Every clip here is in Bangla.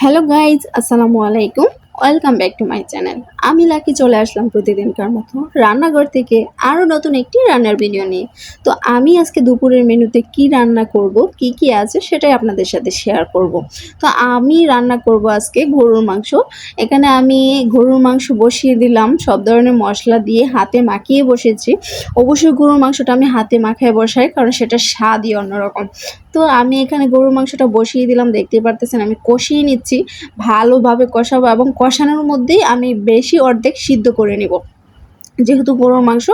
হ্যালো গাইজ আসসালামু আলাইকুম। Welcome back to my channel আমি লাকি চলে আসলাম প্রতিদিনকার মতো রান্নাঘর থেকে আরও নতুন একটি রান্নার ভিডিও নিয়ে। তো আমি আজকে দুপুরের মেনুতে কি রান্না করব, কি কি আছে সেটাই আপনাদের সাথে শেয়ার করব। তো আমি রান্না করব আজকে গরুর মাংস। এখানে আমি গরুর মাংস বসিয়ে দিলাম, সব ধরনের মশলা দিয়ে হাতে মাখিয়ে বসেছি। অবশ্যই গরুর মাংসটা আমি হাতে মাখায় বসাই, কারণ সেটা স্বাদই অন্যরকম। তো আমি এখানে গরুর মাংসটা বসিয়ে দিলাম দেখতে পারতেছেন আমি কষিয়ে নিচ্ছি। ভালোভাবে কষাবো এবং কষানোর মধ্যেই আমি বেশি অর্ধেক সিদ্ধ করে নেব। যেহেতু গরুর মাংস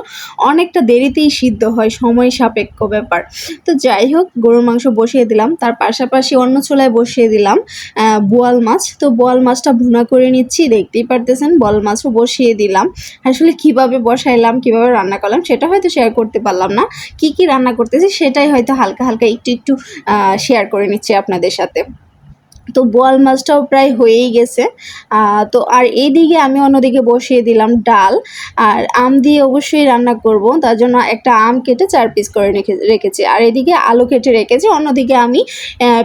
অনেকটা দেরিতেই সিদ্ধ হয়, সময় সাপেক্ষ ব্যাপার। তো যাই হোক, গরুর মাংস বসিয়ে দিলাম। তার পাশাপাশি অন্য চুলায় বসিয়ে দিলাম বোয়াল মাছ। তো বোয়াল মাছটা ভুনা করে নিচ্ছি, দেখতেই পারতেছেন, বোয়াল মাছও বসিয়ে দিলাম। আসলে কীভাবে বসাইলাম, কীভাবে রান্না করলাম সেটা হয়তো শেয়ার করতে পারলাম না। কি কি রান্না করতেছি সেটাই হয়তো হালকা হালকা একটু একটু শেয়ার করে নিচ্ছি আপনাদের সাথে। তো বোয়াল মাছটাও প্রায় হয়েই গেছে। তো আর এইদিকে আমি অন্যদিকে বসিয়ে দিলাম ডাল। আর আম দিয়ে অবশ্যই রান্না করব, তার জন্য একটা আম কেটে চার পিস করে রেখে, রেখেছি। আর এদিকে আলু কেটে রেখেছি, অন্যদিকে আমি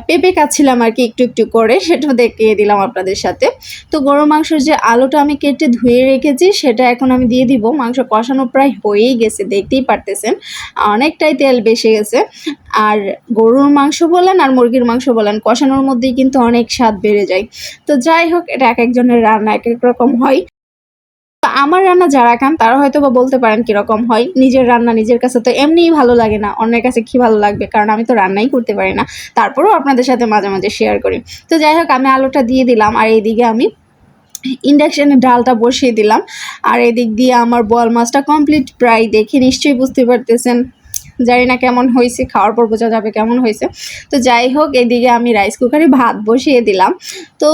পেঁপে কাচ্ছিলাম আর কি একটু একটু করে, সেটাও দেখিয়ে দিলাম আপনাদের সাথে। তো গরু মাংসের যে আলুটা আমি কেটে ধুয়ে রেখেছি, সেটা এখন আমি দিয়ে দিব। মাংস কষানো প্রায় হয়েই গেছে, দেখতেই পারতেছেন। অনেকটাই তেল বেশি গেছে। আর গরুর মাংস বলেন আর মুরগির মাংস বলেন, কষানোর মধ্যেই কিন্তু অনেক স্বাদ বেড়ে যায়। তো যাই হোক, এটা এক একজনের রান্না, এক এক রকম হয়। আমার রান্না যারা খান, তারা হয়তো বা বলতে পারেন কীরকম হয়। নিজের রান্না নিজের কাছে তো এমনিই ভালো লাগে না। অন্যের কাছে কি ভালো লাগবে? কারণ আমি তো রান্নাই করতে পারি না। তারপরেও আপনাদের সাথে মাঝে মাঝে শেয়ার করি। তো যাই হোক, আমি আলুটা দিয়ে দিলাম। আর এইদিকে আমি ইন্ডাকশানে ডালটা বসিয়ে দিলাম। আর এদিক দিয়ে আমার বল মাছটা কমপ্লিট প্রায় দেখে নিশ্চয়ই বুঝতে পারতেছেন। জানি না কেমন হয়েছে, খাওয়ার পর বোঝা যাবে কেমন হয়েছে। তো যাই হোক, এদিকে আমি রাইস কুকারে ভাত বসিয়ে দিলাম। তো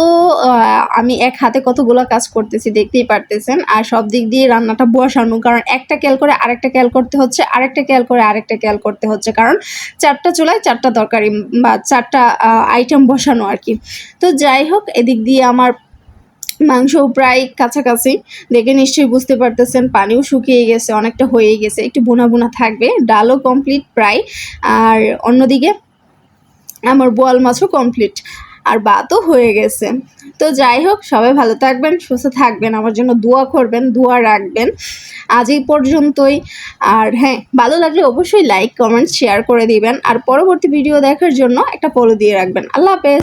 আমি এক হাতে কতগুলো কাজ করতেছি দেখতেই পারতেছেন। আর সব দিক দিয়ে রান্নাটা বসানো, কারণ একটা ক্যাল করে আরেকটা ক্যাল করতে হচ্ছে, আরেকটা ক্যাল করে আরেকটা ক্যাল করতে হচ্ছে। কারণ চারটা চুলায় চারটা তরকারি বা চারটা আইটেম বসানো আর কি। তো যাই হোক, এদিক দিয়ে আমার মাংস প্রায় কাছাকাছি। দেখে নিশ্চয়ই বুঝতে পারতেছেন, পানিও শুকিয়ে গেছে, অনেকটা হয়ে গেছে। একটু বোনা বোনা থাকবে, ডালও কমপ্লিট প্রায়। আর অন্যদিকে আমার বোয়াল মাছও কমপ্লিট আর বাতও হয়ে গেছে। তো যাই হোক, সবাই ভালো থাকবেন, সুস্থ থাকবেন, আমার জন্য দোয়া করবেন, দোয়া রাখবেন। আজ এই পর্যন্তই। আর হ্যাঁ ভালো লাগলে অবশ্যই লাইক কমেন্ট শেয়ার করে দিবেন। আর পরবর্তী ভিডিও দেখার জন্য একটা ফলো দিয়ে রাখবেন। আল্লাহ হাফেজ।